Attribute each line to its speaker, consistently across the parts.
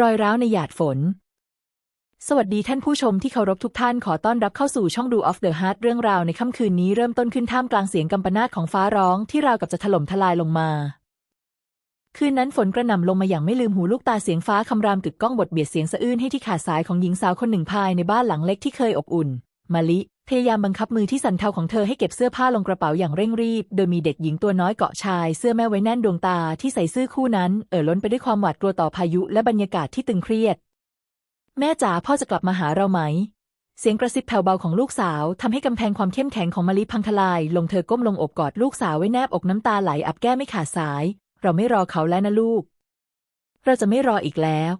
Speaker 1: รอยร้าวในหยาดฝน สวัสดีท่านผู้ชมที่เคารพทุกท่านขอต้อนรับเข้าสู่ช่องดู of the heart เรื่องราวในค่ำคืนนี้เริ่มต้นขึ้นท่ามกลางเสียงกำปนาตของฟ้าร้องที่ราวกับจะถล่มทลายลงมา คืนนั้นฝนกระหน่ำลงมาอย่างไม่ลืมหูลูกตาเสียงฟ้าคำรามกึกก้องบทเบียดเสียงสะอื้นให้ที่ขาดสายของหญิงสาวคนหนึ่งภายในบ้านหลังเล็กที่เคยอบอุ่น มาลิ พยายามบังคับมือที่สั่นเทาของเธอให้เก็บเสื้อผ้าลงกระเป๋าอย่างเร่งรีบ โดยมีเด็กหญิงตัวน้อยเกาะชาย เสื้อแม่ไว้แน่นดวงตาที่ใส่เสื้อคู่นั้น เอ่อล้นไปด้วยความหวาดกลัวต่อพายุและบรรยากาศที่ตึงเครียด แม่จ๋าพ่อจะกลับมาหาเราไหม เสียงกระซิบแผ่วเบาของลูกสาวทำให้กำแพงความเข้มแข็งของมะลิพังทลาย ลงเธอก้มลงอบกอดลูกสาวไว้แนบอกน้ำตาไหลอับแก้ไม่ขาดสาย เราไม่รอเขาแล้วนะลูก เราจะไม่รออีกแล้ว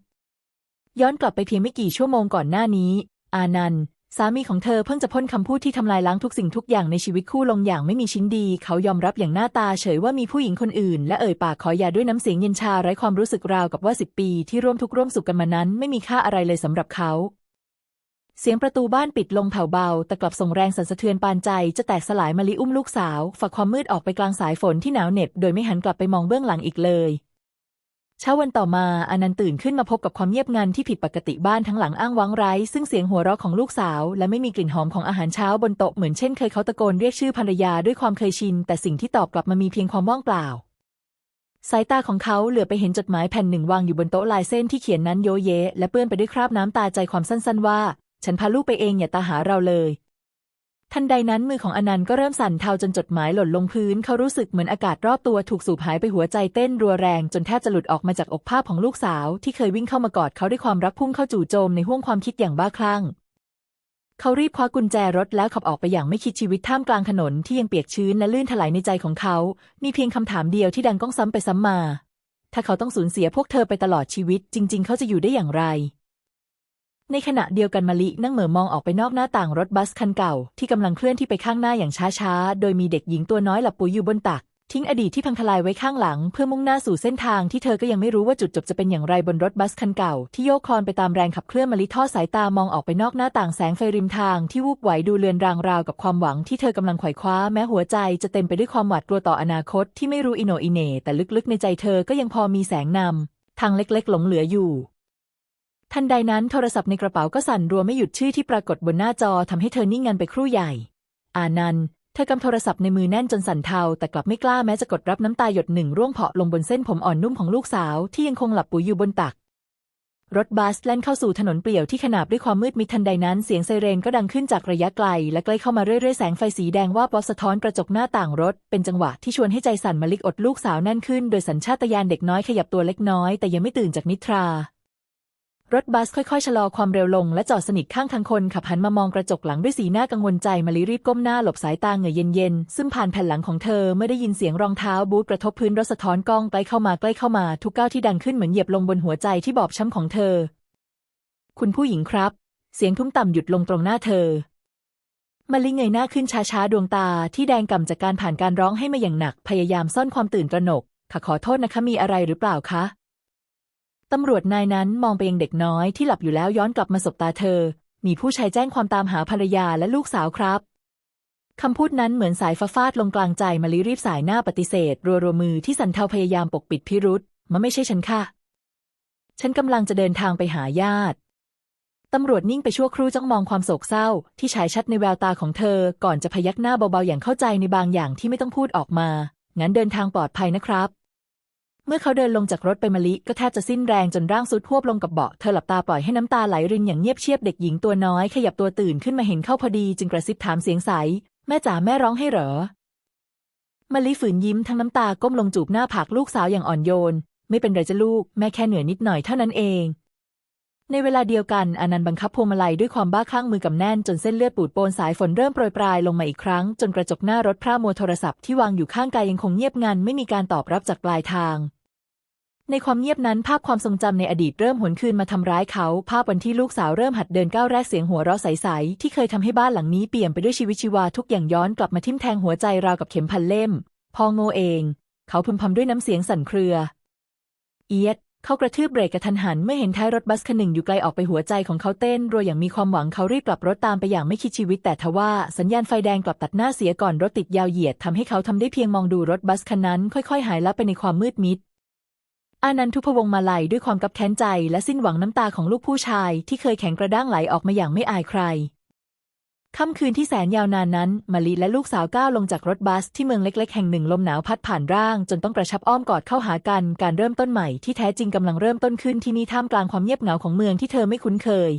Speaker 1: ย้อนกลับไปเพียงไม่กี่ชั่วโมงก่อนหน้านี้ อานันต์ สามีของเธอเพิ่งจะพ่นคำพูดที่ทำลายล้างทุกสิ่งทุกอย่างในชีวิตคู่ลงอย่างไม่มีชิ้นดี เขายอมรับอย่างหน้าตาเฉยว่ามีผู้หญิงคนอื่น และเอ่ยปากขอหย่าด้วยน้ำเสียงเย็นชาไร้ความรู้สึกราวกับว่าสิบปีที่ร่วมทุกข์ร่วมสุขกันมานั้น ไม่มีค่าอะไรเลยสำหรับเขา เสียงประตูบ้านปิดลงแผ่วเบา แต่กลับส่งแรงสั่นสะเทือนปานใจ จะแตกสลายมาลิอุ้มลูกสาว ฝักความมืดออกไปกลางสายฝนที่หนาวเหน็บโดยไม่หันกลับไปมองเบื้องหลังอีกเลย เช้าวันต่อมาอนันต์ตื่นขึ้นมาพบกับความเงียบงันที่ผิดปกติบ้านทั้งหลังอ้างว้างไร้ ซึ่งเสียงหัวเราะของลูกสาว และไม่มีกลิ่นหอมของอาหารเช้าบนโต๊ะเหมือนเช่นเคยเขาตะโกนเรียกชื่อภรรยาด้วยความเคยชิน แต่สิ่งที่ตอบกลับมามีเพียงความว่างเปล่า สายตาของเขาเหลือไปเห็นจดหมายแผ่นหนึ่งวางอยู่บนโต๊ะลายเส้นที่เขียนนั้นโยเยและเปื้อนไปด้วยคราบน้ำตาใจความสั้นๆว่า ฉันพาลูกไปเองอย่าตาหาเราเลย ทันใดนั้นมือของอนันต์ก็เริ่มสั่นเทาจนจดหมายหล่นลงพื้น เขารู้สึกเหมือนอากาศรอบตัวถูกสูบหายไปหัวใจเต้นรัวแรงจนแทบจะหลุดออกมาจากอกภาพของลูกสาว ที่เคยวิ่งเข้ามากอดเขาด้วยความรักพุ่งเข้าจู่โจมในห้วงความคิดอย่างบ้าคลั่ง เขารีบคว้ากุญแจรถแล้วขับออกไปอย่างไม่คิดชีวิตท่ามกลางถนนที่ยังเปียกชื้นและลื่นถลายในใจของเขา มีเพียงคำถามเดียวที่ดังก้องซ้ำไปซ้ำมา ถ้าเขาต้องสูญเสียพวกเธอไปตลอดชีวิต จริง ๆ เขาจะอยู่ได้อย่างไร ในขณะเดียวกันมะลินั่งเหม่อมองออกไปนอกหน้าต่างรถบัสคันเก่า ที่กำลังเคลื่อนที่ไปข้างหน้าอย่างช้าๆ โดยมีเด็กหญิงตัวน้อยหลับปุ๋ยอยู่บนตัก ทิ้งอดีตที่พังทลายไว้ข้างหลัง เพื่อมุ่งหน้าสู่เส้นทางที่เธอก็ยังไม่รู้ว่าจุดจบจะเป็นอย่างไรบนรถบัสคันเก่า ที่โยกคลอนไปตามแรงขับเคลื่อนมะลิทอดสายตามองออกไปนอกหน้าต่างแสงไฟริมทางที่วูบไหวดูเลือนรางราวกับความหวังที่เธอกำลังไขว่คว้าแม้หัวใจจะเต็มไปด้วยความหวาดกลัวต่ออนาคตที่ไม่รู้อิโนอิเนแต่ลึกๆ ในใจเธอก็ยังพอมีแสงนำทางเล็กๆ หลงเหลืออยู่ ทันใดนั้นโทรศัพท์ในกระเป๋าก็สั่นรัวไม่หยุดชื่อที่ปรากฏบนหน้าจอทำให้เธอนิ่งงันไปครู่ใหญ่ อานันต์เธอกำโทรศัพท์ในมือแน่นจนสั่นเทาแต่กลับไม่กล้าแม้จะกดรับน้ำตาหยดหนึ่งร่วงเพาะลงบนเส้นผมอ่อนนุ่มของลูกสาวที่ยังคงหลับปุ๋ยอยู่บนตัก รถบัสแล่นเข้าสู่ถนนเปลี่ยวที่ขนาบด้วยความมืดมิดทันใดนั้นเสียงไซเรนก็ดังขึ้นจากระยะไกล และใกล้เข้ามาเรื่อยๆแสงไฟสีแดงว่าปอสะท้อนกระจกหน้าต่างรถ เป็นจังหวะที่ชวนให้ใจสั่นมาลิกอดลูกสาวแน่นขึ้น โดยสัญชาตญาณเด็กน้อยขยับตัวเล็กน้อยแต่ยังไม่ตื่นจากนิทรา รถบัสค่อยๆ ชะลอความเร็วลงและจอดสนิทข้างทางคนขับหันมามองกระจกหลังด้วยสีหน้ากังวลใจมาลิรีบก้มหน้าหลบสายตาเหงื่อเย็นๆ ซึ่งผ่านแผ่นหลังของเธอเมื่อได้ยินเสียงรองเท้าบูทกระทบพื้นรถสะท้อนกล้องใกล้เข้ามาใกล้เข้ามาทุกก้าวที่ดังขึ้นเหมือนเหยียบลงบนหัวใจที่บอบช้ำของเธอ คุณผู้หญิงครับ เสียงทุ้มต่ำหยุดลงตรงหน้าเธอมาลิเงยหน้าขึ้นช้าๆดวงตาที่แดงก่ำจากการผ่านการร้องให้มาอย่างหนักพยายามซ่อนความตื่นตระหนกข้าขอโทษนะคะมีอะไรหรือเปล่าคะ ตำรวจนายนั้นมองไปยังเด็กน้อยที่หลับอยู่แล้วย้อนกลับมาสบตาเธอ มีผู้ชายแจ้งความตามหาภรรยาและลูกสาวครับคำพูดนั้นเหมือนสายฟ้าฟาดลงกลางใจมาลีรีบสายหน้าปฏิเสธ รัวรัวมือที่สันเทาพยายามปกปิดพิรุษมันไม่ใช่ฉันค่ะ ฉันกำลังจะเดินทางไปหาญาติตำรวจนิ่งไปชั่วครู่จ้องมองความโศกเศร้า ที่ฉายชัดในแววตาของเธอ ก่อนจะพยักหน้าเบาๆอย่างเข้าใจในบางอย่างที่ไม่ต้องพูดออกมา งั้นเดินทางปลอดภัยนะครับ เมื่อเขาเดินลงจากรถไปมะลิก็แทบจะสิ้นแรงจนร่างสุดพวบลงกับเบาะเธอหลับตาปล่อยให้น้ำตาไหลรินอย่างเงียบเชียบเด็กหญิงตัวน้อยขยับตัวตื่นขึ้นมาเห็นเข้าพอดีจึงกระซิบถามเสียงใส แม่จ๋าแม่ร้องให้เหรอมะลิฝืนยิ้มทั้งน้ำตาก้มลงจูบหน้าผากลูกสาวอย่างอ่อนโยน ไม่เป็นไรจ้ะลูกแม่แค่เหนื่อยนิดหน่อยเท่านั้นเอง ในเวลาเดียวกันอนันต์บังคับพวงมาลัยด้วยความบ้าคลั่งมือกำแน่นจนเส้นเลือดปูดโปนสายฝนเริ่มโปรยปลายลงมาอีกครั้ง จนกระจกหน้ารถพร่ามัวโทรศัพท์ที่วางอยู่ข้างกายยังคงเงียบงันไม่มีการตอบรับจากปลายทาง ในความเงียบนั้นภาพความทรงจำในอดีตเริ่มหวนคืนมาทำร้ายเขา ภาพวันที่ลูกสาวเริ่มหัดเดินก้าวแรกเสียงหัวเราะใสๆที่เคยทำให้บ้านหลังนี้เปลี่ยมไปด้วยชีวิตชีวาทุกอย่างย้อนกลับมาทิ่มแทงหัวใจราวกับเข็มพันเล่ม พอโง่เอง เขาพึมพำด้วยน้ำเสียงสั่นเครือ เอียด เขากระทืบเบรกกระทันหันเมื่อเห็นท้ายรถบัสคันหนึ่งอยู่ไกลออกไปหัวใจของเขาเต้นรัวอย่างมีความหวังเขารีบกลับรถตามไปอย่างไม่คิดชีวิตแต่ทว่าสัญญาณไฟแดงกลับตัดหน้าเสียก่อนรถติดยาวเหยียดทำให้เขาทำได้เพียงมองดูรถบัสคันนั้นค่อย ๆ หายลับไปในความมืดมิด อานันทุพวงมาลัยด้วยความกับแค้นใจและสิ้นหวังน้ำตาของลูกผู้ชาย ที่เคยแข็งกระด้างไหลออกมาอย่างไม่อายใคร ค่ำคืนที่แสนยาวนานนั้นมะลิและลูกสาวก้าวลงจากรถบัสที่เมืองเล็ก ๆ แห่งหนึ่งลมหนาวพัดผ่านร่าง จนต้องกระชับอ้อมกอดเข้าหากัน การเริ่มต้นใหม่ที่แท้จริงกำลังเริ่มต้นขึ้นที่นี่ท่ามกลางความเงียบเหงาของเมืองที่เธอไม่คุ้นเคย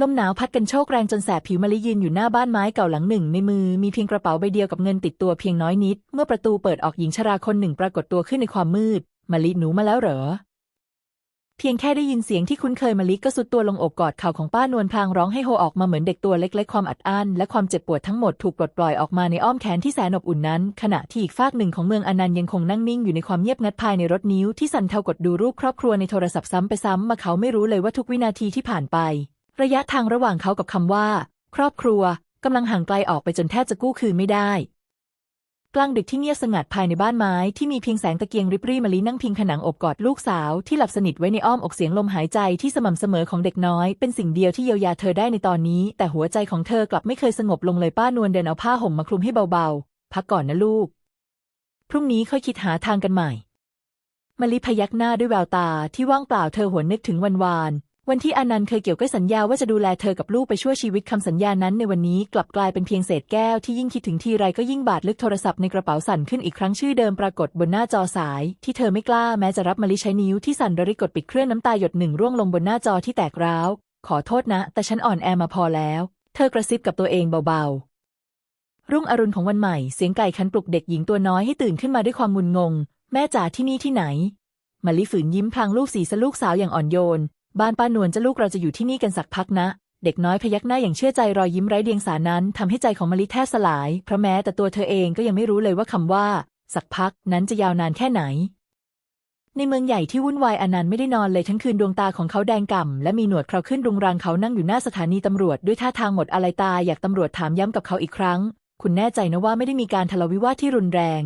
Speaker 1: ลมหนาวพัดกันโชกแรงจนแสบผิวมะลิยืนอยู่หน้าบ้านไม้เก่าหลังหนึ่งในมือมีเพียงกระเป๋าใบเดียวกับเงินติดตัวเพียงน้อยนิด เมื่อประตูเปิดออกหญิงชราคนหนึ่งปรากฏตัวขึ้นในความมืด มะลิหนูมาแล้วเหรอ เพียงแค่ได้ยินเสียงที่คุ้นเคยมะลิก็สุดตัวลงอกกอดเข่าของป้านวลพลางร้องให้โฮออกมาเหมือนเด็กตัวเล็กๆความอัดอั้นและความเจ็บปวดทั้งหมดถูกปลดปล่อยออกมาในอ้อมแขนที่แสนอบอุ่นนั้น ขณะที่อีกฝากหนึ่งของเมืองอนันต์ยังคงนั่งนิ่งอยู่ในความเงียบงัดภายในรถนิ้วที่สั่นเทากดดูรูปครอบครัวในโทรศัพท์ซ้ำไปซ้ำมาเขาไม่รู้เลยว่าทุกวินาทีที่ผ่านไป ระยะทางระหว่างเขากับคำว่า ครอบครัวกำลังห่างไกลออกไปจนแทบจะกู้คืนไม่ได้ กลางดึกที่เงียบสงัดภายในบ้านไม้ที่มีเพียงแสงตะเกียงริบรี่มะลินั่งพิงผนังอบกอดลูกสาวที่หลับสนิทไว้ในอ้อมอกเสียงลมหายใจที่สม่ำเสมอของเด็กน้อย เป็นสิ่งเดียวที่เยียวยาเธอได้ในตอนนี้ แต่หัวใจของเธอกลับไม่เคยสงบลงเลยป้านวลเดินเอาผ้าห่มมาคลุมให้เบาๆ พักก่อนนะลูก พรุ่งนี้ค่อยคิดหาทางกันใหม่มะลิพยักหน้าด้วยแววตาที่ว่างเปล่าเธอหวนนึกถึงวันวาน วันที่อนันต์เคยเกี่ยวก้อยสัญญาว่าจะดูแลเธอกับลูกไปชั่วชีวิตคำสัญญานั้นในวันนี้กลับกลายเป็นเพียงเศษแก้วที่ยิ่งคิดถึงทีไรก็ยิ่งบาดลึกโทรศัพท์ในกระเป๋าสั่นขึ้นอีกครั้งชื่อเดิมปรากฏบนหน้าจอสาย ที่เธอไม่กล้าแม้จะรับมะลิใช้นิ้วที่สั่นระริกกดปิดเครื่องน้ำตาหยดหนึ่งร่วงลงบนหน้าจอที่แตกร้าว ขอโทษนะ แต่ฉันอ่อนแอมาพอแล้ว เธอกระซิบกับตัวเองเบาๆ รุ่งอรุณของวันใหม่เสียงไก่ขันปลุกเด็กหญิงตัวน้อยให้ตื่นขึ้นมาด้วยความงุนงง แม่จ๋าที่นี่ที่ไหนมะลิฝืนยิ้มพลางลูกสีสลูกสาวอย่างอ่อนโยน บ้านป้านวลจะลูกเราจะอยู่ที่นี่กันสักพักนะ เด็กน้อยพยักหน้าอย่างเชื่อใจรอยยิ้มไร้เดียงสานั้นทำให้ใจของมะลิแทบสลาย เพราะแม้แต่ตัวเธอเองก็ยังไม่รู้เลยว่าคำว่า สักพักนั้นจะยาวนานแค่ไหน ในเมืองใหญ่ที่วุ่นวายอนันต์ไม่ได้นอนเลยทั้งคืนดวงตาของเขาแดงก่ำและมีหนวดเคราขึ้นรุงรังเขานั่งอยู่หน้าสถานีตำรวจด้วยท่าทางหมดอะไรตาอยากตำรวจถามย้ำกับเขาอีกครั้ง คุณแน่ใจนะว่าไม่ได้มีการทะเลาะวิวาทที่รุนแรง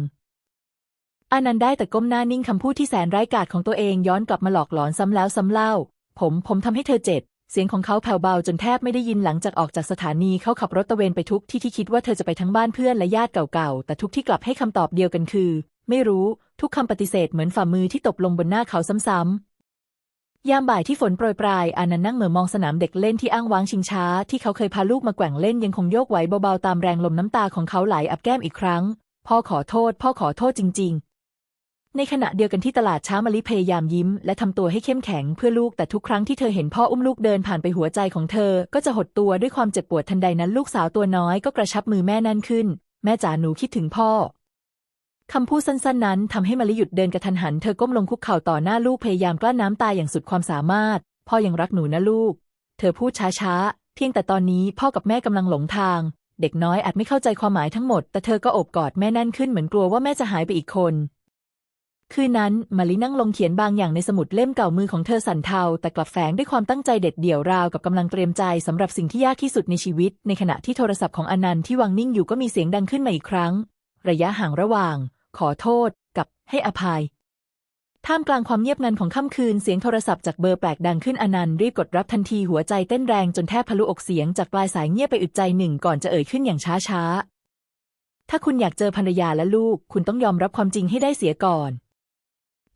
Speaker 1: อานันต์ได้แต่ก้มหน้านิ่งคำพูดที่แสนไร้กาจของตัวเองย้อนกลับมาหลอกหลอนซ้ำแล้วซ้ำเล่า ผม ผมทำให้เธอเจ็บ เสียงของเขาแผ่วเบาจนแทบไม่ได้ยินหลังจากออกจากสถานีเขาขับรถตะเวนไปทุกที่ที่คิดว่าเธอจะไปทั้งบ้านเพื่อนและญาติเก่าๆ แต่ทุกที่กลับให้คำตอบเดียวกันคือ ไม่รู้ ทุกคำปฏิเสธเหมือนฝ่ามือที่ตบลงบนหน้าเขาซ้ำๆยามบ่ายที่ฝนโปรยปลาย อานันต์นั่งเหมือมองสนามเด็กเล่นที่อ้างว้างชิงช้า ที่เขาเคยพาลูกมาแกว่งเล่นยังคงโยกไหวเบาๆตามแรงลมน้ำตาของเขาไหลอับแก้มอีกครั้ง พ่อขอโทษ พ่อขอโทษจริงๆ ในขณะเดียวกันที่ตลาดเช้ามะลิพยายามยิ้ม และทำตัวให้เข้มแข็งเพื่อลูกแต่ทุกครั้งที่เธอเห็นพ่ออุ้มลูกเดินผ่านไปหัวใจของเธอ ก็จะหดตัวด้วยความเจ็บปวดทันใดนั้นลูกสาวตัวน้อยก็กระชับมือแม่แน่นขึ้น แม่จ๋าหนูคิดถึงพ่อคำพูดสั้นๆ นั้นทำให้มะลิหยุดเดินกระทันหันเธอก้มลงคุกเข่าต่อหน้าลูกพยายามกลั้นน้ำตาอย่างสุดความสามารถ พ่อยังรักหนูนะลูก เธอพูดช้าๆ เพียงแต่ตอนนี้พ่อกับแม่กำลังหลงทาง เด็กน้อยอาจไม่เข้าใจความหมายทั้งหมด แต่เธอก็โอบกอดแม่แน่นขึ้นเหมือนกลัวว่าแม่จะหายไปอีกคน คืนนั้นมะลินั่งลงเขียนบางอย่างในสมุดเล่มเก่ามือของเธอสั่นเทา แต่กลับแฝงด้วยความตั้งใจเด็ดเดี่ยวราวกับกำลังเตรียมใจสำหรับสิ่งที่ยากที่สุดในชีวิต ในขณะที่โทรศัพท์ของอนันต์ที่วางนิ่งอยู่ก็มีเสียงดังขึ้นมาอีกครั้ง ระยะห่างระหว่าง ขอโทษ กับให้อภัย ท่ามกลางความเงียบงันของค่ำคืนเสียงโทรศัพท์จากเบอร์แปลกดังขึ้นอนันต์รีบกดรับทันทีหัวใจเต้นแรงจนแทบทะลุอกเสียงจากปลายสายเงียบไปอึดใจหนึ่งก่อนจะเอ่ยขึ้นอย่างช้าๆถ้าคุณอยากเจอภรรยาและลูก คุณต้องยอมรับความจริงให้ได้เสียก่อน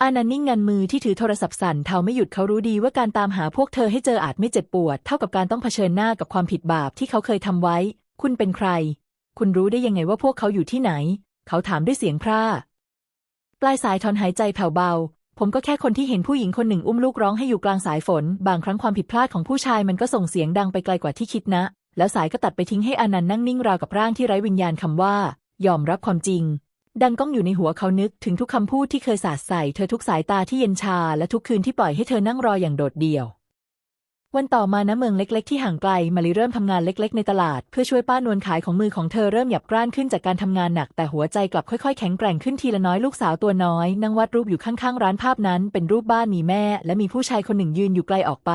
Speaker 1: อานันนิ่งงันมือที่ถือโทรศัพท์สั่นเทาไม่หยุดเขารู้ดีว่าการตามหาพวกเธอให้เจออาจไม่เจ็บปวด เท่ากับการต้องเผชิญหน้ากับความผิดบาปที่เขาเคยทำไว้ คุณเป็นใคร คุณรู้ได้ยังไงว่าพวกเขาอยู่ที่ไหน เขาถามด้วยเสียงพร่าปลายสายถอนหายใจแผ่วเบา ผมก็แค่คนที่เห็นผู้หญิงคนหนึ่งอุ้มลูกร้องให้อยู่กลางสายฝน บางครั้งความผิดพลาดของผู้ชายมันก็ส่งเสียงดังไปไกลกว่าที่คิดนะ แล้วสายก็ตัดไปทิ้งให้อานันต์นั่งนิ่งราวกับร่างที่ไร้วิญญาณคำว่า ยอมรับความจริง ดังก้องอยู่ในหัวเขานึกถึงทุกคำพูดที่เคยสาดใส่เธอทุกสายตาที่เย็นชาและทุกคืนที่ปล่อยให้เธอนั่งรออย่างโดดเดี่ยว วันต่อมาณเมืองเล็ก ๆ ที่ห่างไกลมารีเริ่มทำงานเล็ก ๆ ในตลาด เพื่อช่วยป้านวลขายของมือของเธอเริ่มหยับกร้านขึ้นจากการทำงานหนัก แต่หัวใจกลับค่อย ๆ แข็งแกร่งขึ้นทีละน้อยลูกสาวตัวน้อย นั่งวาดรูปอยู่ข้างๆร้านภาพนั้น เป็นรูปบ้านมีแม่ และมีผู้ชายคนหนึ่งยืนอยู่ไกลออกไป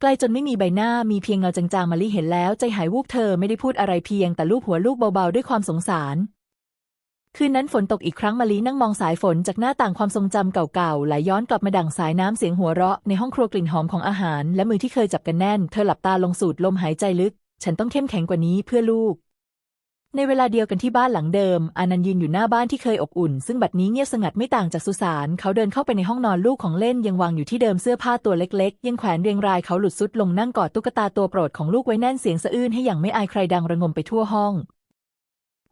Speaker 1: ไกลจนไม่มีใบหน้ามีเพียงเงาจางๆมารีเห็นแล้วใจหายวูบเธอไม่ได้พูดอะไรเพียงแต่ลูบหัวลูกเบาๆด้วยความสงสาร คืนนั้นฝนตกอีกครั้งมาลีนั่งมองสายฝนจากหน้าต่างความทรงจำเก่าๆไหลย้อนกลับมาดั่งสายน้ำเสียงหัวเราะในห้องครัวกลิ่นหอมของอาหาร และมือที่เคยจับกันแน่น เธอหลับตาลงสูดลมหายใจลึก ฉันต้องเข้มแข็งกว่านี้เพื่อลูก ในเวลาเดียวกันที่บ้านหลังเดิม อานันยืนอยู่หน้าบ้านที่เคยอบอุ่น ซึ่งบัดนี้เงียบสงัดไม่ต่างจากสุสานเขาเดินเข้าไปในห้องนอนลูกของเล่นยังวางอยู่ที่เดิมเสื้อผ้าตัวเล็กๆ ยังแขวนเรียงรายเขาหลุดซุดลงนั่งกอดตุ๊กตาตัวโปรดของลูกไว้แน่นเสียงสะอื้นให้อย่างไม่อายใครดังระงมไปทั่วห้อง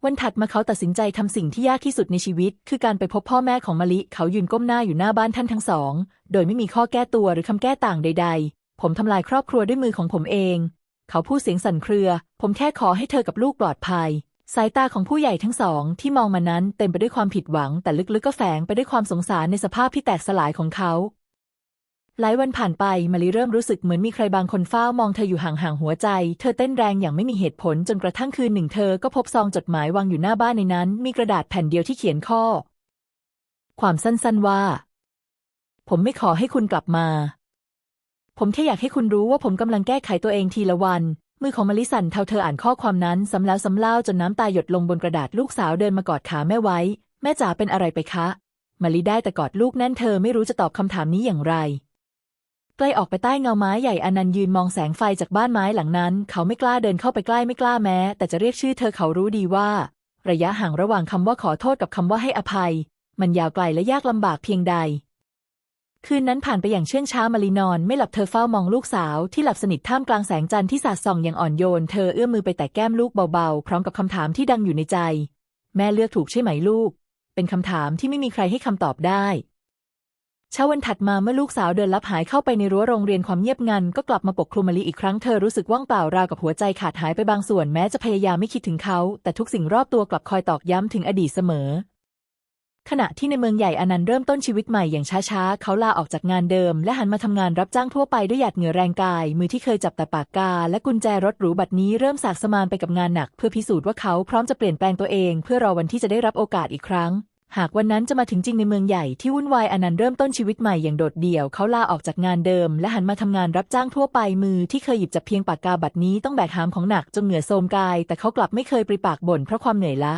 Speaker 1: วันถัดมาเขาตัดสินใจทำสิ่งที่ยากที่สุดในชีวิต คือการไปพบพ่อแม่ของมะลิ เขายืนก้มหน้าอยู่หน้าบ้านท่านทั้งสอง โดยไม่มีข้อแก้ตัวหรือคำแก้ต่างใด ๆ ผมทำลายครอบครัวด้วยมือของผมเอง เขาพูดเสียงสั่นเครือ ผมแค่ขอให้เธอกับลูกปลอดภัย สายตาของผู้ใหญ่ทั้งสอง ที่มองมานั้นเต็มไปด้วยความผิดหวัง แต่ลึกๆก็แฝงไปด้วยความสงสารในสภาพที่แตกสลายของเขา หลายวันผ่านไปมารีเริ่มรู้สึกเหมือนมีใครบางคนเฝ้ามองเธออยู่ห่างๆหัวใจ เธอเต้นแรงอย่างไม่มีเหตุผลจนกระทั่งคืนหนึ่งเธอก็พบซองจดหมายวางอยู่หน้าบ้านในนั้น มีกระดาษแผ่นเดียวที่เขียนข้อ ความสั้นๆว่า ผมไม่ขอให้คุณกลับมา ผมแค่อยากให้คุณรู้ว่าผมกำลังแก้ไขตัวเองทีละวัน มือของมาลิสันเทาเธออ่านข้อความนั้นซ้ำแล้วซ้ำเล่าจนน้ำตาหยดลงบนกระดาษลูกสาวเดินมากอดขาแม่ไว้ แม่จ๋าเป็นอะไรไปคะมาลิได้แต่กอดลูกแน่นเธอไม่รู้จะตอบคำถามนี้อย่างไร ใกล้ออกไปใต้เงาไม้ใหญ่อนันยืนมองแสงไฟจากบ้านไม้หลังนั้น เขาไม่กล้าเดินเข้าไปใกล้ไม่กล้าแม้ แต่จะเรียกชื่อเธอเขารู้ดีว่า ระยะห่างระหว่างคำว่าขอโทษกับคำว่าให้อภัย มันยาวไกลและยากลำบากเพียงใด คืนนั้นผ่านไปอย่างเชื่องช้ามารีนอน ไม่หลับเธอเฝ้ามองลูกสาวที่หลับสนิทท่ามกลางแสงจันทร์ที่สาดส่องอย่างอ่อนโยน เธอเอื้อมมือไปแตะแก้มลูกเบาๆ พร้อมกับคำถามที่ดังอยู่ในใจ แม่เลือกถูกใช่ไหมลูก เป็นคำถามที่ไม่มีใครให้คำตอบได้ เช้าวันถัดมาเมื่อลูกสาวเดินลับหายเข้าไปในรั้วโรงเรียนความเงียบงันก็กลับมาปกคลุมมะลิอีกครั้งเธอรู้สึกว่างเปล่าราวกับหัวใจขาดหายไปบางส่วนแม้จะพยายามไม่คิดถึงเขา แต่ทุกสิ่งรอบตัวกลับคอยตอกย้ำถึงอดีตเสมอ ขณะที่ในเมืองใหญ่อนันต์เริ่มต้นชีวิตใหม่อย่างช้าๆ เขาลาออกจากงานเดิม และหันมาทำงานรับจ้างทั่วไปด้วยหยาดเหงื่อแรงกาย มือที่เคยจับแต่ปากกา และกุญแจรถหรูบัดนี้เริ่มสากสมานไปกับงานหนัก เพื่อพิสูจน์ว่าเขาพร้อมจะเปลี่ยนแปลงตัวเอง เพื่อรอวันที่จะได้รับโอกาสอีกครั้ง หากวันนั้นจะมาถึงจริงในเมืองใหญ่ที่วุ่นวายอนันต์เริ่มต้นชีวิตใหม่อย่างโดดเดี่ยว เขาลาออกจากงานเดิม และหันมาทำงานรับจ้างทั่วไปมือที่เคยหยิบจับเพียงปากกาบัดนี้ต้องแบกหามของหนักจนเหงื่อโทมกาย แต่เขากลับไม่เคยปริปากบ่นเพราะความเหนื่อยละ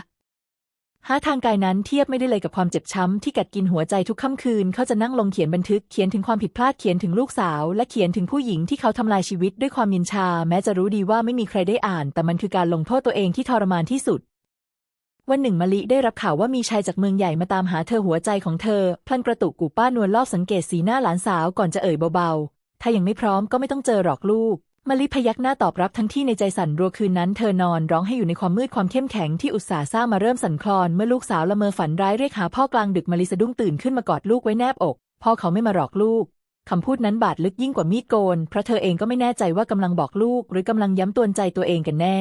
Speaker 1: หาทางกายนั้นเทียบไม่ได้เลยกับความเจ็บช้ำที่กัดกินหัวใจทุกค่ำคืน เขาจะนั่งลงเขียนบันทึกเขียนถึงความผิดพลาดเขียนถึงลูกสาว และเขียนถึงผู้หญิงที่เขาทำลายชีวิตด้วยความยินชา แม้จะรู้ดีว่าไม่มีใครได้อ่าน แต่มันคือการลงโทษตัวเองที่ทรมานที่สุด วันหนึ่งมะลิได้รับข่าวว่ามีชายจากเมืองใหญ่มาตามหาเธอหัวใจของเธอ พลันกระตุกกูป้านวลรอบสังเกตสีหน้าหลานสาวก่อนจะเอ่ยเบาๆ ถ้ายังไม่พร้อมก็ไม่ต้องเจอหรอกลูกมะลิพยักหน้าตอบรับทั้งที่ในใจสั่นรัวคืนนั้นเธอนอนร้องให้อยู่ในความมืดความเข้มแข็งที่อุตส่าห์สร้างมาเริ่มสั่นคลอนเมื่อลูกสาวละเมอฝันร้ายเรียกหาพ่อกลางดึกมะลิสะดุ้งตื่นขึ้นมากอดลูกไว้แนบอก พ่อเขาไม่มาหลอกลูกคำพูดนั้นบาดลึกยิ่งกว่ามีดโกน เพราะเธอเองก็ไม่แน่ใจว่ากำลังบอกลูก หรือกำลังย้ำตวนใจตัวเองกันแน่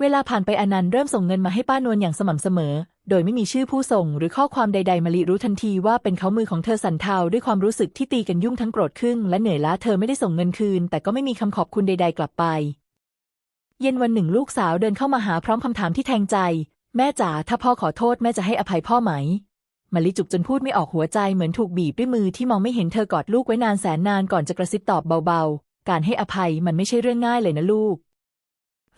Speaker 1: เวลาผ่านไปอนันต์เริ่มส่งเงินมาให้ป้านวลอย่างสม่ำเสมอ โดยไม่มีชื่อผู้ส่งหรือข้อความใด ๆมาลีรู้ทันทีว่าเป็นเขามือของเธอสั่นเทาด้วยความรู้สึกที่ตีกันยุ่งทั้งโกรธครึ่งและเหนื่อยล้าเธอไม่ได้ส่งเงินคืน แต่ก็ไม่มีคำขอบคุณใด ๆ กลับไป เย็นวันหนึ่งลูกสาวเดินเข้ามาหาพร้อมคำถามที่แทงใจ แม่จ๋าถ้าพ่อขอโทษแม่จะให้อภัยพ่อไหมมาลีจุกจนพูดไม่ออกหัวใจเหมือนถูกบีบด้วยมือที่มองไม่เห็นเธอกอดลูกไว้นานแสนนานก่อนจะกระซิบตอบเบาๆ การให้อภัยมันไม่ใช่เรื่องง่ายเลยนะลูก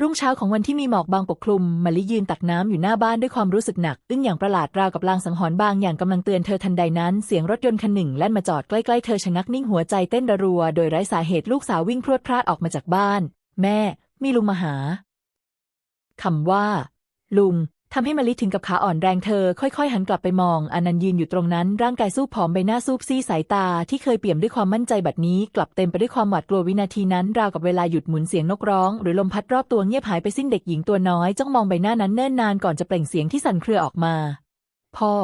Speaker 1: รุ่งเช้าของวันที่มีหมอกบางปกคลุมมาลิยืนตักน้ำอยู่หน้าบ้านด้วยความรู้สึกหนัก อึ้งอย่างประหลาดราวกับลางสังหรณ์บางอย่างกำลังเตือนเธอทันใดนั้น เสียงรถยนต์คันหนึ่งแล่นมาจอดใกล้ๆเธอชะงักนิ่งหัวใจเต้นระรัว โดยไร้สาเหตุลูกสาววิ่งพรวดพลาดออกมาจากบ้าน แม่ มีลุงมาหาคำว่า ลุง ทำให้มะลิถึงกับขาอ่อนแรงเธอ ค่อยๆ หันกลับไปมองอนันต์ยืนอยู่ตรงนั้น ร่างกายสู้ผอมใบหน้าซูบซี่สายตา ที่เคยเปี่ยมด้วยความมั่นใจบัดนี้ กลับเต็มไปด้วยความหวาดกลัววินาทีนั้นราวกับเวลาหยุดหมุนเสียงนกร้อง หรือลมพัดรอบตัวเงียบหายไปสิ้นเด็กหญิงตัวน้อยจ้องมองใบหน้านั้นเนิ่นนานก่อนจะเปล่งเสียงที่สั่นเครือออกมา พ่อ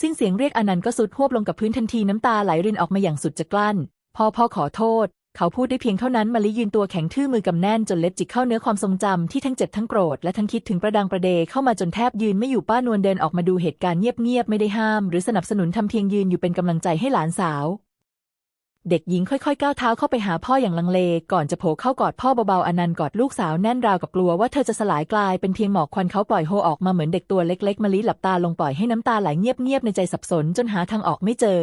Speaker 1: สิ้นเสียงเรียกอนันต์ก็สุดหวบลงกับพื้นทันทีน้ำตาไหลรินออกมาอย่างสุดจะกลั้นพ่อพ่อขอโทษ เขาพูดได้เพียงเท่านั้นมาลิยืนตัวแข็งทื่อมือกำแน่นจนเล็บจิกเข้าเนื้อความทรงจำที่ทั้งเจ็บทั้งโกรธและทั้งคิดถึงประดังประเดเข้ามาจนแทบยืนไม่อยู่ป้านวลเดินออกมาดูเหตุการณ์เงียบๆไม่ได้ห้าม หรือสนับสนุนทำเพียงยืนอยู่เป็นกำลังใจให้หลานสาว เด็กหญิงค่อยๆก้าวเท้าเข้าไปหาพ่ออย่างลังเล ก่อนจะโผล่เข้ากอดพ่อเบาๆอนันต์กอดลูกสาวแน่นราวกับกลัวว่าเธอจะสลายกลายเป็นเพียงหมอกควันเขาปล่อยโฮออกมาเหมือนเด็กตัวเล็กๆมาลิหลับตาลงปล่อยให้น้ำตาไหลเงียบๆในใจสับสนจนหาทางออกไม่เจอ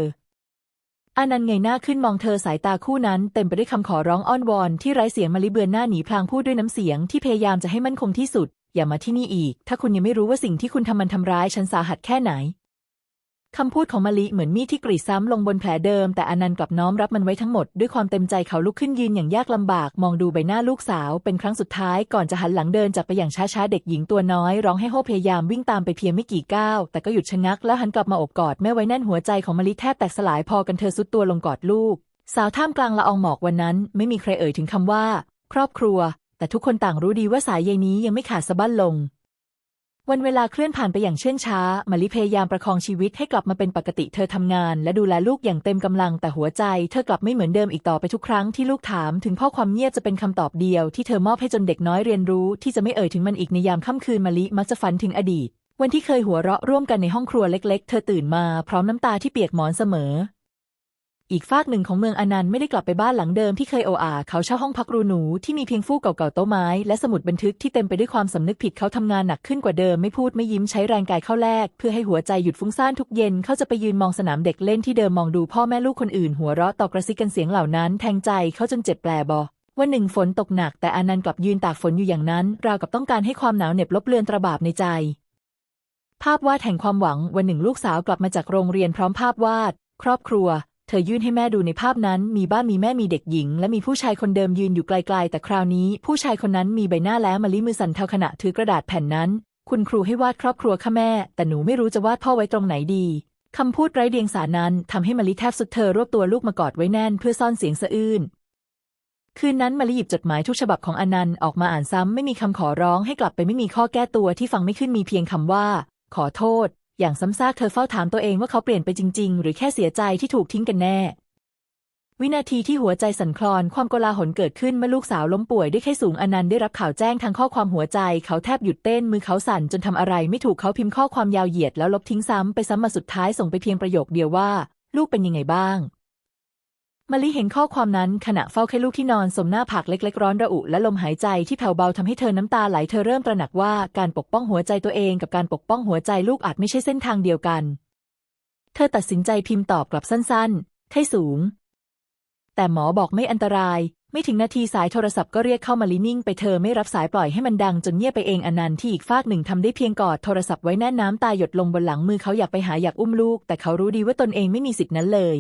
Speaker 1: อานันต์เงยหน้าขึ้นมองเธอสายตาคู่นั้นเต็มไปด้วยคำขอร้องอ้อนวอนที่ไร้เสียงมาลิเบือนหน้าหนีพลางพูดด้วยน้ำเสียงที่พยายามจะให้มั่นคงที่สุด อย่ามาที่นี่อีก ถ้าคุณยังไม่รู้ว่าสิ่งที่คุณทำมันทำร้ายฉันสาหัสแค่ไหน คำพูดของมะลิเหมือนมีดที่กรีดซ้ำลงบนแผลเดิม แต่อนันต์กลับน้อมรับมันไว้ทั้งหมดด้วยความเต็มใจเขาลุกขึ้นยืนอย่างยากลำบาก มองดูใบหน้าลูกสาว เป็นครั้งสุดท้ายก่อนจะหันหลังเดินจากไปอย่างช้าๆ เด็กหญิงตัวน้อย ร้องให้โฮพยายามวิ่งตามไปเพียงไม่กี่ก้าว แต่ก็หยุดชะงักแล้วหันกลับมาอบกอดแม่ไว้แน่นหัวใจของมะลิแทบแตกสลายพอกันเธอสุดตัวลงกอดลูก สาวท่ามกลางละอองหมอกวันนั้น ไม่มีใครเอ่ยถึงคำว่า ครอบครัว แต่ทุกคนต่างรู้ดีว่าสายใยนี้ยังไม่ขาดสะบั้นลง วันเวลาเคลื่อนผ่านไปอย่างเชื่องช้ามะลิพยายามประคองชีวิตให้กลับมาเป็นปกติ เธอทำงาน และดูแลลูกอย่างเต็มกำลัง แต่หัวใจเธอกลับไม่เหมือนเดิมอีกต่อไปทุกครั้งที่ลูกถาม ถึงพ่อความเงียบจะเป็นคำตอบเดียวที่เธอมอบให้จนเด็กน้อยเรียนรู้ ที่จะไม่เอ่ยถึงมันอีกในยามค่ำคืนมะลิมักจะฝันถึงอดีต วันที่เคยหัวเราะร่วมกันในห้องครัวเล็ก ๆ เธอตื่นมาพร้อมน้ำตาที่เปียกหมอนเสมอ อีกฝากหนึ่งของเมืองอนันต์ไม่ได้กลับไปบ้านหลังเดิมที่เคยโออาเขาเช่าห้องพักรูหนูที่มีเพียงฟูกเก่าๆโต๊ะไม้ และสมุดบันทึกที่เต็มไปด้วยความสำนึกผิดเขาทำงานหนักขึ้นกว่าเดิมไม่พูดไม่ยิ้มใช้แรงกายเข้าแลกเพื่อให้หัวใจหยุดฟุ้งซ่านทุกเย็นเขาจะไปยืนมองสนามเด็กเล่นที่เดิมมองดูพ่อแม่ลูกคนอื่นหัวเราะต่อกระซิกกันเสียงเหล่านั้น แทงใจเขาจนเจ็บแปลบอวันหนึ่งฝนตกหนักแต่อนันต์กลับยืนตากฝนอยู่อย่างนั้น ราวกับต้องการให้ความหนาวเหน็บลบเลือนตระบาบในใจ ภาพวาดแห่งความหวังวันหนึ่งลูกสาวกลับมาจากโรงเรียนพร้อมภาพวาด ครอบครัว เธอยื่นให้แม่ดูในภาพนั้น มีบ้านมีแม่มีเด็กหญิง และมีผู้ชายคนเดิมยืนอยู่ไกลๆ แต่คราวนี้ ผู้ชายคนนั้นมีใบหน้าแล้วมะลิมือสั่นเทาขณะถือกระดาษแผ่นนั้น คุณครูให้วาดครอบครัวค่ะแม่ แต่หนูไม่รู้จะวาดพ่อไว้ตรงไหนดีคำพูดไร้เดียงสานั้นทำให้มะลิแทบสุดเธอรวบตัวลูกมากอดไว้แน่นเพื่อซ่อนเสียงสะอื้นคืนนั้นมะลิหยิบจดหมายทุกฉบับของอนันต์ออกมาอ่านซ้ำไม่มีคำขอร้องให้กลับไปไม่มีข้อแก้ตัวที่ฟังไม่ขึ้นมีเพียงคำว่า ขอโทษ อย่างซ้ำซากเธอเฝ้าถามตัวเองว่าเขาเปลี่ยนไปจริง ๆ หรือแค่เสียใจที่ถูกทิ้งกันแน่ วินาทีที่หัวใจสั่นคลอนความโกลาหลเกิดขึ้นเมื่อลูกสาวล้มป่วยด้วยไข้สูงอนันต์ได้รับข่าวแจ้งทางข้อความหัวใจ เขาแทบหยุดเต้นมือเขาสั่นจนทำอะไรไม่ถูกเขาพิมพ์ข้อความยาวเหยียดแล้วลบทิ้งซ้ำไปซ้ำมาสุดท้ายส่งไปเพียงประโยคเดียวว่า ลูกเป็นยังไงบ้าง มะลิเห็นข้อความนั้นขณะเฝ้าแค่ลูกที่นอนสมหน้าผากเล็กๆ ร้อนระอุและลมหายใจที่แผ่วเบาทำให้เธอน้ำตาไหลเธอเริ่มตระหนักว่าการปกป้องหัวใจตัวเองกับการปกป้องหัวใจลูกอาจไม่ใช่เส้นทางเดียวกัน เธอตัดสินใจพิมพ์ตอบกลับสั้นๆไข้สูง แต่หมอบอกไม่อันตราย ไม่ถึงนาทีสายโทรศัพท์ก็เรียกเข้ามาลินิ่งไปเธอไม่รับสายปล่อยให้มันดังจนเงียบไปเองอนันต์ที่อีกฟากหนึ่งทำได้เพียงกอดโทรศัพท์ไว้แน่นน้ำตาหยดลงบนหลังมือเขาอยากไปหาอยากอุ้มลูก แต่เขารู้ดีว่าตนเองไม่มีสิทธินั้นเลย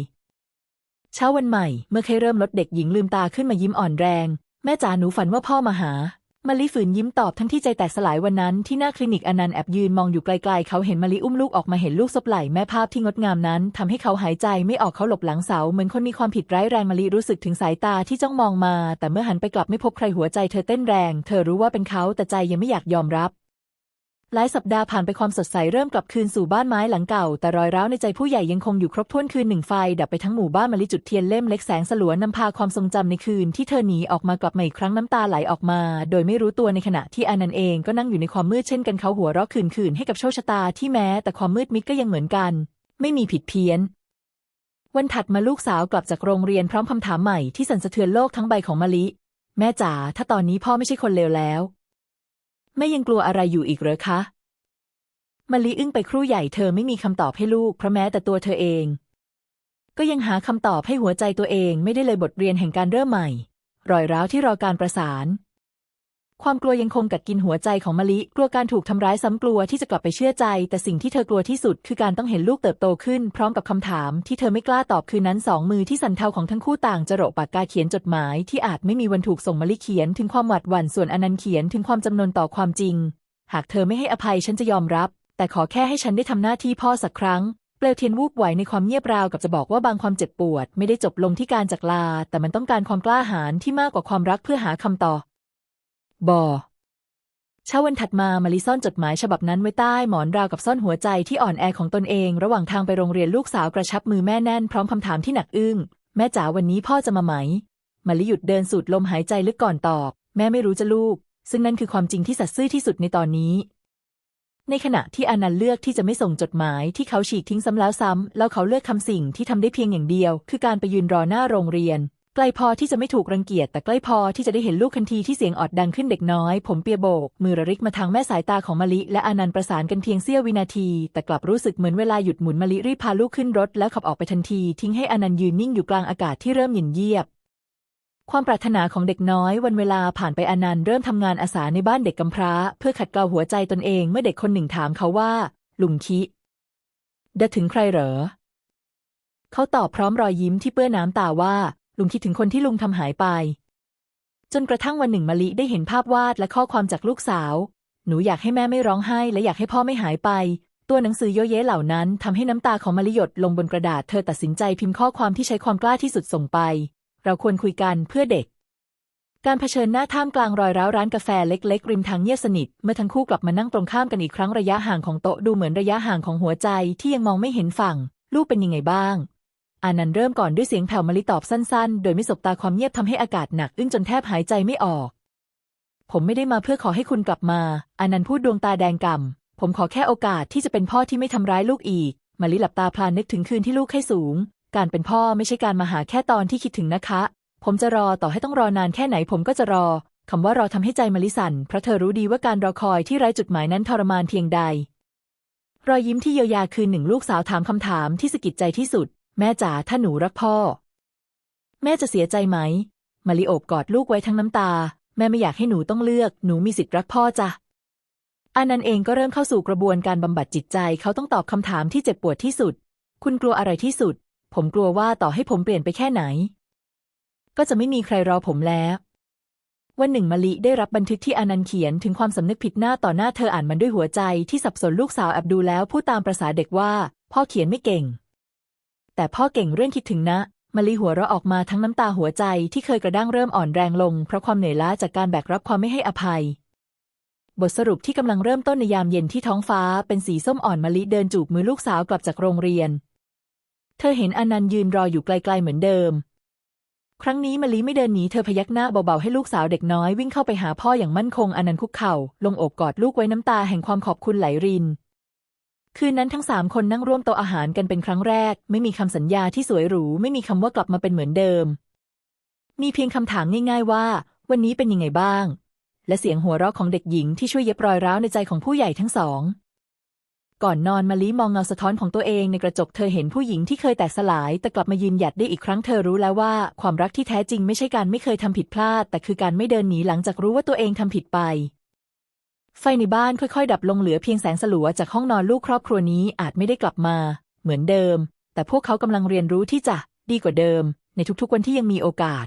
Speaker 1: เช้าวันใหม่ เมื่อเคยเริ่มลดเด็กหญิงลืมตาขึ้นมายิ้มอ่อนแรง แม่จ๋าหนูฝันว่าพ่อมาหามะลิฝืนยิ้มตอบทั้งที่ใจแตกสลายวันนั้นที่หน้าคลินิกอนันต์แอบยืนมองอยู่ไกลๆ เขาเห็นมะลิอุ้มลูกออกมาเห็นลูกซบไหล่แม่ภาพที่งดงามนั้นทำให้เขาหายใจไม่ออกเขาหลบหลังเสาเหมือนคนมีความผิดร้ายแรงมะลิรู้สึกถึงสายตาที่จ้องมองมา แต่เมื่อหันไปกลับไม่พบใครหัวใจเธอเต้นแรง เธอรู้ว่าเป็นเขาแต่ใจยังไม่อยากยอมรับ หลายสัปดาห์ผ่านไปความสดใสเริ่มกลับคืนสู่บ้านไม้หลังเก่า แต่รอยร้าวในใจผู้ใหญ่ยังคงอยู่ครบถ้วนคืนหนึ่งไฟ ดับไปทั้งหมู่บ้านมะลิจุดเทียนเล่มเล็กแสงสลัวนำพาความทรงจำในคืนที่เธอหนีออกมากลับมาอีกครั้งน้ำตาไหลออกมา โดยไม่รู้ตัวในขณะที่อานันต์เองก็นั่งอยู่ในความมืดเช่นกันเขาหัวเราะขื่นๆให้กับโชคชะตาที่แม้ แต่ความมืดมิดก็ยังเหมือนกัน ไม่มีผิดเพี้ยนวันถัดมาลูกสาวกลับจากโรงเรียนพร้อมคำถามใหม่ที่สั่นสะเทือนโลกทั้งใบของมะลิ แม่จ๋าถ้าตอนนี้พ่อไม่ใช่คนเลวแล้ว แม่ยังกลัวอะไรอยู่อีกเหรอคะมาลีอึ้งไปครู่ใหญ่เธอไม่มีคำตอบให้ลูกเพราะแม้แต่ตัวเธอเอง ก็ยังหาคำตอบให้หัวใจตัวเองไม่ได้เลยบทเรียนแห่งการเริ่มใหม่ รอยร้าวที่รอการประสาน ความกลัวยังคงกัดกินหัวใจของมะลิ กลัวการถูกทำร้ายซ้ำกลัวที่จะกลับไปเชื่อใจ แต่สิ่งที่เธอกลัวที่สุด คือการต้องเห็นลูกเติบโตขึ้น พร้อมกับคำถามที่เธอไม่กล้าตอบคืนนั้นสองมือที่สั่นเทาของทั้งคู่ต่างจะโระปากกาเขียนจดหมาย ที่อาจไม่มีวันถูกส่งมะลิเขียน ถึงความหวาดหวั่นส่วนอนันต์เขียนถึงความจำนนต่อความจริง หากเธอไม่ให้อภัยฉันจะยอมรับ แต่ขอแค่ให้ฉันได้ทำหน้าที่พ่อสักครั้งเปลวเทียนวูบไหวในความเงียบราวกับจะบอกว่าบางความเจ็บปวด ไม่ได้จบลงที่การจากลา แต่มันต้องการความกล้าหาญที่มากกว่าความรักเพื่อหาคำตอบ บอเช้าวันถัดมามาริซ่อนจดหมายฉบับนั้นไว้ใต้หมอนราวกับซ่อนหัวใจที่อ่อนแอของตนเอง ระหว่างทางไปโรงเรียนลูกสาวกระชับมือแม่แน่นพร้อมคำถามที่หนักอึ้ง แม่จ๋าวันนี้พ่อจะมาไหมมาริหยุดเดินสูดลมหายใจลึกก่อนตอบ แม่ไม่รู้จะลูก ซึ่งนั่นคือความจริงที่สัตย์ซื่อที่สุดในตอนนี้ ในขณะที่อนันต์เลือกที่จะไม่ส่งจดหมายที่เขาฉีกทิ้งซ้ำแล้วซ้ำแล้วเขาเลือกคำสิ่งที่ทำได้เพียงอย่างเดียว คือการไปยืนรอหน้าโรงเรียน ใกล้พอที่จะไม่ถูกรังเกียจแต่ใกล้พอที่จะได้เห็นลูกทันทีที่เสียงออดดังขึ้นเด็กน้อย ผมเปียโบก มือระริกมาทางแม่สายตาของมะลิและอานันต์ประสานกันเพียงเสี้ยววินาที แต่กลับรู้สึกเหมือนเวลาหยุดหมุนมะลิรีบพาลูกขึ้นรถแล้วขับออกไปทันที ทิ้งให้อานันต์ยืนนิ่งอยู่กลางอากาศที่เริ่มหยินเยียบ ความปรารถนาของเด็กน้อยวันเวลาผ่านไปอนันต์เริ่มทำงานอาสาในบ้านเด็กกำพร้า เพื่อขัดเกลาหัวใจตนเองเมื่อเด็กคนหนึ่งถามเขาว่าลุงคิเดาถึงใครเหรอเขาตอบพร้อมรอยยิ้มที่เปื้อนน้ำตาว่า ลุงคิดถึงคนที่ลุงทำหายไป จนกระทั่งวันหนึ่งมะลิได้เห็นภาพวาดและข้อความจากลูกสาว หนูอยากให้แม่ไม่ร้องไห้ และอยากให้พ่อไม่หายไป ตัวหนังสือโยเยเหล่านั้นทำให้น้ำตาของมะลิหยดลงบนกระดาษเธอตัดสินใจพิมพ์ข้อความที่ใช้ความกล้าที่สุดส่งไป เราควรคุยกันเพื่อเด็กการเผชิญหน้าท่ามกลางรอยร้าวร้านกาแฟเล็กๆ ริมทางเงียบสนิท เมื่อทั้งคู่กลับมานั่งตรงข้ามกันอีกครั้งระยะห่างของโต๊ะดูเหมือนระยะห่างของหัวใจที่ยังมองไม่เห็นฝั่ง ลูกเป็นยังไงบ้าง อานันต์เริ่มก่อนด้วยเสียงแผ่วมะลิตอบสั้นๆ โดยไม่สบตาความเงียบทำให้อากาศหนักอึ้งจนแทบหายใจไม่ออก ผมไม่ได้มาเพื่อขอให้คุณกลับมา อานันต์พูดดวงตาแดงก่ำผมขอแค่โอกาสที่จะเป็นพ่อที่ไม่ทำร้ายลูกอีกมะลิหลับตาพลานนึกถึงคืนที่ลูกให้สูง การเป็นพ่อไม่ใช่การมาหาแค่ตอนที่คิดถึงนะคะ ผมจะรอต่อให้ต้องรอนานแค่ไหนผมก็จะรอคำว่ารอทำให้ใจมะลิสั่นเพราะเธอรู้ดีว่าการรอคอยที่ไร้จุดหมายนั้นทรมานเพียงใด รอยยิ้มที่เยียวยาคือหนึ่งลูกสาวถามคำถามที่สะกิดใจที่สุด แม่จ๋าถ้าหนูรักพ่อ แม่จะเสียใจไหมมะลิโอบกอดลูกไว้ทั้งน้ำตา แม่ไม่อยากให้หนูต้องเลือก หนูมีสิทธิ์รักพ่อจ้ะอานันเองก็เริ่มเข้าสู่กระบวนการบำบัดจิตใจ เขาต้องตอบคำถามที่เจ็บปวดที่สุด คุณกลัวอะไรที่สุด ผมกลัวว่าต่อให้ผมเปลี่ยนไปแค่ไหน ก็จะไม่มีใครรอผมแล้ววันหนึ่งมะลิได้รับบันทึกที่อนันต์เขียนถึงความสำนึกผิดหน้าต่อหน้าเธออ่านมันด้วยหัวใจที่สับสนลูกสาวแอบดูแล้ว พูดตามประษาเด็กว่า พ่อเขียนไม่เก่ง แต่พ่อเก่งเรื่องคิดถึงนะมะลิหัวเราะออกมาทั้งน้ำตาหัวใจที่เคยกระด้างเริ่มอ่อนแรงลง เพราะความเหนื่อยล้าจากการแบกรับความไม่ให้อภัย บทสรุปที่กำลังเริ่มต้นในยามเย็นที่ท้องฟ้าเป็นสีส้มอ่อนมะลิเดินจูบมือลูกสาวกลับจากโรงเรียน เธอเห็นอนันต์ยืนรออยู่ไกลๆเหมือนเดิม ครั้งนี้มะลิไม่เดินหนีเธอพยักหน้าเบาๆให้ลูกสาวเด็กน้อยวิ่งเข้าไปหาพ่ออย่างมั่นคงอนันต์คุกเข่าลงอบกอดลูกไว้น้ำตาแห่งความขอบคุณไหลริน คืนนั้นทั้งสามคนนั่งร่วมโต๊ะอาหารกันเป็นครั้งแรก ไม่มีคำสัญญาที่สวยหรู ไม่มีคำว่ากลับมาเป็นเหมือนเดิม มีเพียงคำถามง่ายๆว่า วันนี้เป็นยังไงบ้าง และเสียงหัวเราะของเด็กหญิงที่ช่วยเย็บรอยร้าวในใจของผู้ใหญ่ทั้งสอง ก่อนนอนมะลิมองเงาสะท้อนของตัวเองในกระจกเธอเห็นผู้หญิงที่เคยแตกสลาย แต่กลับมายืนหยัดได้อีกครั้งเธอรู้แล้วว่า ความรักที่แท้จริงไม่ใช่การไม่เคยทำผิดพลาด แต่คือการไม่เดินหนีหลังจากรู้ว่าตัวเองทำผิดไป ไฟในบ้านค่อยๆ ดับลงเหลือเพียงแสงสลัวจากห้องนอนลูกครอบครัวนี้อาจไม่ได้กลับมา เหมือนเดิม แต่พวกเขากำลังเรียนรู้ที่จะดีกว่าเดิม ในทุกๆวันที่ยังมีโอกาส